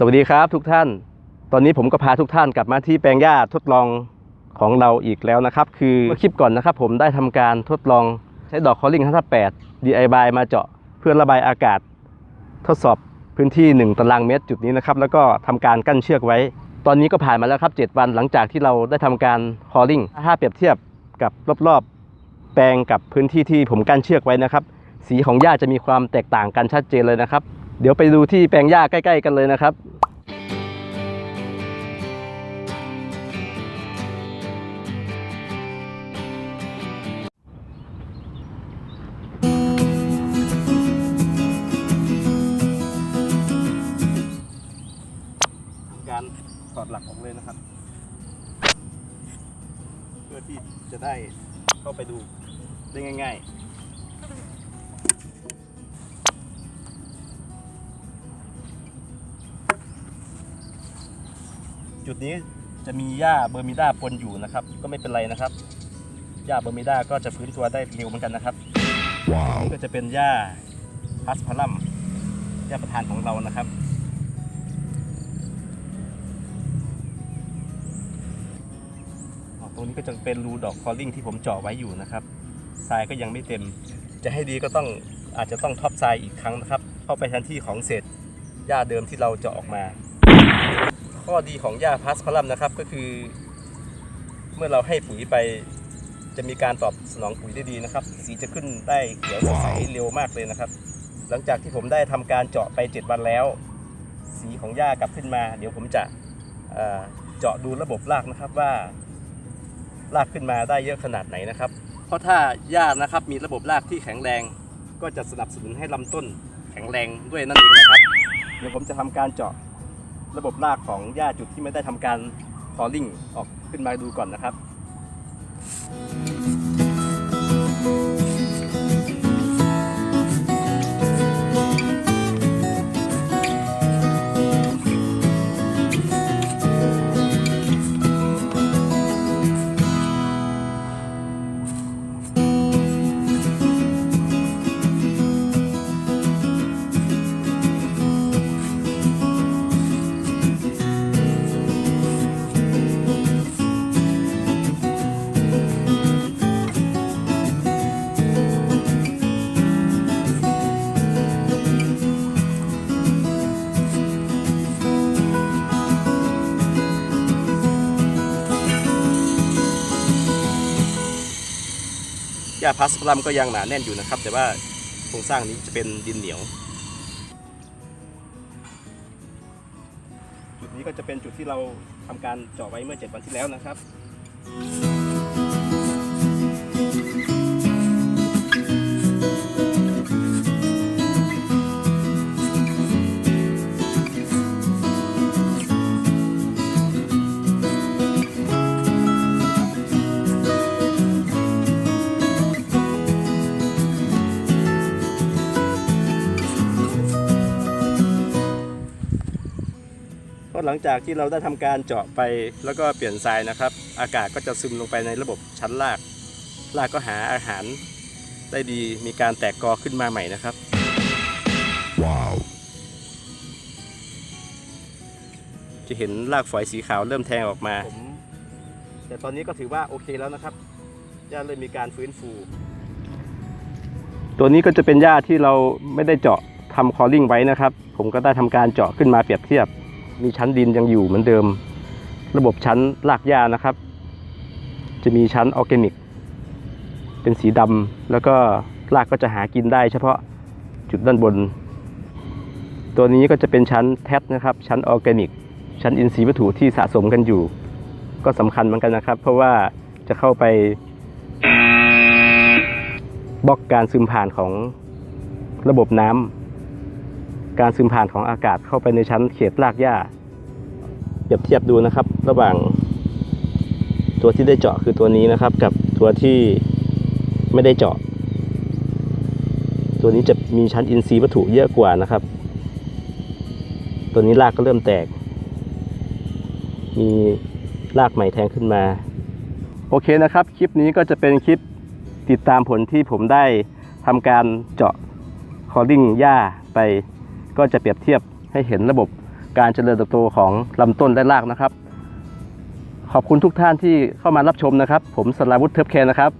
สวัสดีครับทุกท่าน ตอนนี้ผมก็พาทุกท่านกลับมาที่แปลงหญ้าทดลองของเราอีกแล้วนะครับ คือเมื่อคลิปก่อนนะครับ ผมได้ทำการทดลองใช้ดอกคอลลิง508 DIY มาเจาะเพื่อระบายอากาศ ทดสอบพื้นที่ 1 ตารางเมตรจุดนี้นะครับ แล้วก็ทำการกั้นเชือกไว้ ตอนนี้ก็ผ่านมาแล้วครับ 7 วันหลังจากที่เราได้ทำการคอลลิงถ้าเปรียบเทียบกับรอบๆ แปลงกับพื้นที่ที่ผมกั้นเชือกไว้นะครับ สีของหญ้าจะมีความแตกต่างกันชัดเจนเลยนะครับ เดี๋ยวไปดูที่แปลงหญ้าใกล้ ๆ กันเลยนะครับการถอดหลักออกเลยนะครับ เพื่อที่จะได้เข้าไปดูได้ง่าย ๆ จุดนี้จะมีหญ้าเบอร์มิด้าปนอยู่นะครับ ก็ไม่เป็นไรนะครับหญ้าเบอร์มิด้าก็จะฟื้นตัวได้เร็วเหมือนกันนะครับ Wow. นี่ก็จะเป็นหญ้าพัสพารัมหญ้าประธานของเรานะครับอ๋อตรงนี้ก็จะเป็นรูดอกคอลลิ่งที่ผมเจาะไว้อยู่นะครับทรายก็ยังไม่เต็ม จะให้ดีก็ต้องอาจจะต้องท็อปทรายอีกครั้งนะครับ เข้าไปแทนที่ของเศษหญ้าเดิมที่เราเจาะออกมา ข้อดีของหญ้าพัสพารัมนะครับก็คือ เมื่อเราให้ปุ๋ยไปจะมีการตอบสนองปุ๋ยได้ดีนะครับ สีจะขึ้นได้เขียวสดใสเร็วมากเลยนะครับ หลังจากที่ผมได้ทำการเจาะไป 7 วันแล้ว สีของหญ้ากลับขึ้นมา เดี๋ยวผมจะเอ่อเจาะดูระบบรากนะครับว่า รากขึ้นมาได้เยอะขนาดไหนนะครับ เพราะถ้าหญ้านะครับมีระบบรากที่แข็งแรง ก็จะสนับสนุนให้ลำต้นแข็งแรงด้วยนั่นเองนะครับ เดี๋ยวผมจะทำการเจาะ ระบบรากของหญ้าจุดที่ไม่ได้ทำการคอลลิ่งออกขึ้นมาดูก่อนนะครับ หญ้าพลาสลัมก็ยังหนาแน่นอยู่นะครับ แต่ว่าโครงสร้างนี้จะเป็นดินเหนียว จุดนี้ก็จะเป็นจุดที่เราทำการเจาะไว้เมื่อ 7 วันที่แล้วนะครับ ก็หลังจากที่เราได้ทำการเจาะไปแล้วก็เปลี่ยนทรายนะครับ อากาศก็จะซึมลงไปในระบบชั้นรากรากก็หาอาหารได้ดีมีการแตกกอขึ้นมาใหม่นะครับ Wow. จะเห็นรากฝอยสีขาวเริ่มแทงออกมาผมแต่ตอนนี้ก็ถือว่าโอเคแล้วนะครับหญ้าเริ่มมีการฟื้นฟู ตัวนี้ก็จะเป็นหญ้าที่เราไม่ได้เจาะทำคอลลิ่งไว้นะครับ ผมก็ได้ทำการเจาะขึ้นมาเปรียบเทียบ มีชั้นดินยังอยู่เหมือนเดิม ระบบชั้นรากหญ้านะครับ จะมีชั้นออร์แกนิก เป็นสีดำแล้วก็รากก็จะหากินได้เฉพาะจุดด้านบน ตัวนี้ก็จะเป็นชั้นแทสนะครับ ชั้นออร์แกนิก ชั้นอินทรีย์วัตถุที่สะสมกันอยู่ ก็สำคัญเหมือนกันนะครับ เพราะว่าจะเข้าไปบล็อกการซึมผ่านของระบบน้ำการซึมผ่านของอากาศเข้าไปในชั้นเขตรากหญ้า เปรียบเทียบดูนะครับ ระหว่างตัวที่ได้เจาะคือตัวนี้นะครับ กับตัวที่ไม่ได้เจาะ ตัวนี้จะมีชั้นอินทรีย์วัตถุเยอะกว่านะครับ ตัวนี้รากก็เริ่มแตก มีรากใหม่แทงขึ้นมา โอเคนะครับ คลิปนี้ก็จะเป็นคลิปติดตามผลที่ผมได้ทำการเจาะคอลลิ่งหญ้าไป ก็จะเปรียบเทียบให้เห็นระบบ การเจริญเติบโตของลำต้นและรากนะครับ ขอบคุณทุกท่านที่เข้ามารับชมนะครับ ผมสราวุฒิเทิบแคนนะครับ